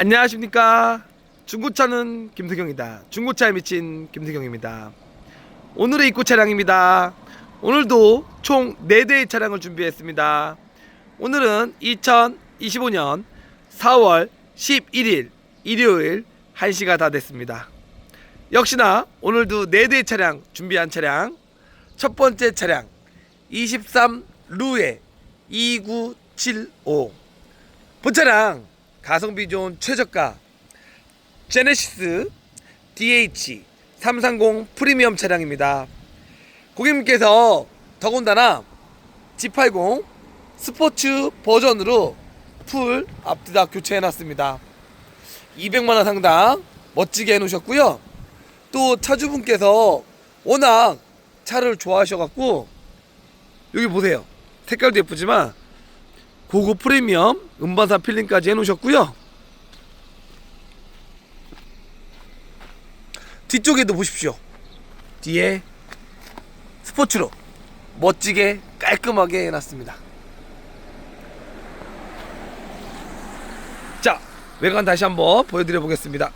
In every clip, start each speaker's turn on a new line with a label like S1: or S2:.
S1: 안녕하십니까? 중고차는 김태경이다. 중고차에 미친 김태경입니다. 오늘의 입고 차량입니다. 오늘도 총 4대의 차량을 준비했습니다. 오늘은 2025년 4월 11일 일요일 1시가 다 됐습니다. 역시나 오늘도 4대의 차량 준비한 차량. 첫 번째 차량 23 루에 2975 본차량 가성비 좋은 최저가 제네시스 DH 330 프리미엄 차량입니다. 고객님께서 더군다나 G80 스포츠 버전으로 풀 앞뒤 다 교체해 놨습니다. 200만원 상당 멋지게 해 놓으셨고요. 또 차주분께서 워낙 차를 좋아하셔갖고 여기 보세요. 색깔도 예쁘지만 고급 프리미엄 음반사 필링까지 해놓으셨고요. 뒤쪽에도 보십시오. 뒤에 스포츠로 멋지게 깔끔하게 해놨습니다. 자, 외관 다시 한번 보여드려 보겠습니다.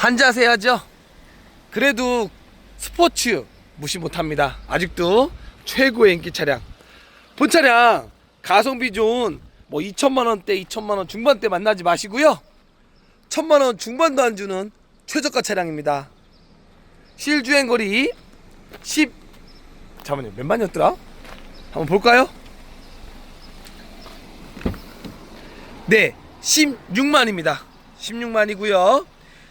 S1: 한자세 하죠. 그래도 스포츠 무시 못합니다. 아직도 최고의 인기 차량. 본 차량 가성비 좋은 뭐 2천만 원대, 2천만 원 중반대 만나지 마시고요. 천만 원 중반도 안 주는 최저가 차량입니다. 실주행 거리 10 잠깐만요. 몇 만이었더라? 한번 볼까요? 네, 16만입니다. 16만이고요.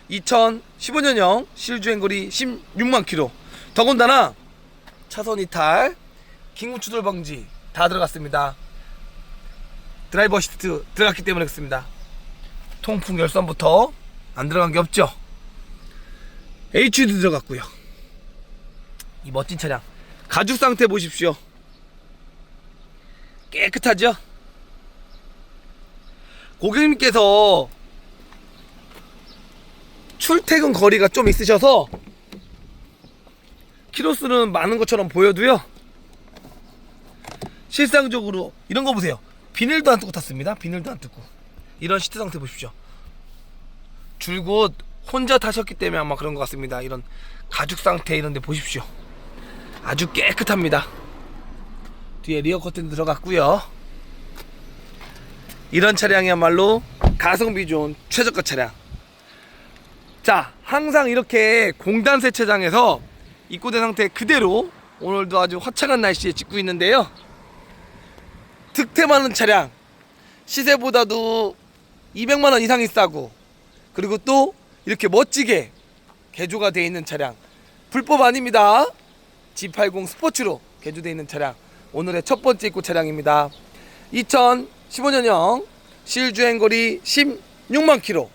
S1: 2015년형 실주행거리 16만 킬로. 더군다나 차선 이탈, 긴급 추돌 방지 다 들어갔습니다. 드라이버 어시스트 들어갔기 때문에 그렇습니다. 통풍 열선부터 안 들어간 게 없죠. HUD 들어갔고요. 이 멋진 차량 가죽 상태 보십시오. 깨끗하죠? 고객님께서 출퇴근 거리가 좀 있으셔서 키로수는 많은 것처럼 보여도요. 실상적으로 이런 거 보세요. 비닐도 안 뜯고 탔습니다. 비닐도 안 뜯고. 이런 시트 상태 보십시오. 줄곧 혼자 타셨기 때문에 아마 그런 것 같습니다. 이런 가죽 상태 이런 데 보십시오. 아주 깨끗합니다. 뒤에 리어 커튼 들어갔고요. 이런 차량이야말로 가성비 좋은 최저가 차량 자, 항상 이렇게 공단 세차장에서 입고된 상태 그대로 오늘도 아주 화창한 날씨에 찍고 있는데요. 득템하는 차량 시세보다도 200만 원 이상이 싸고 그리고 또 이렇게 멋지게 개조가 되어 있는 차량 불법 아닙니다. G80 스포츠로 개조되어 있는 차량 오늘의 첫 번째 입고 차량입니다. 2015년형 실주행거리 16만 킬로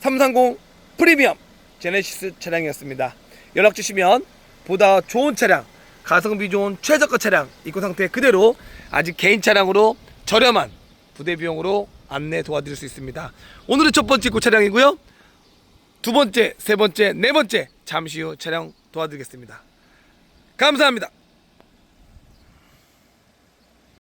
S1: 330 프리미엄 제네시스 차량이었습니다. 연락 주시면 보다 좋은 차량, 가성비 좋은 최저가 차량 입고 상태 그대로 아직 개인 차량으로 저렴한 부대 비용으로 안내 도와드릴 수 있습니다. 오늘의 첫 번째 입고 차량이고요. 두 번째, 세 번째, 네 번째 잠시 후 차량 도와드리겠습니다. 감사합니다.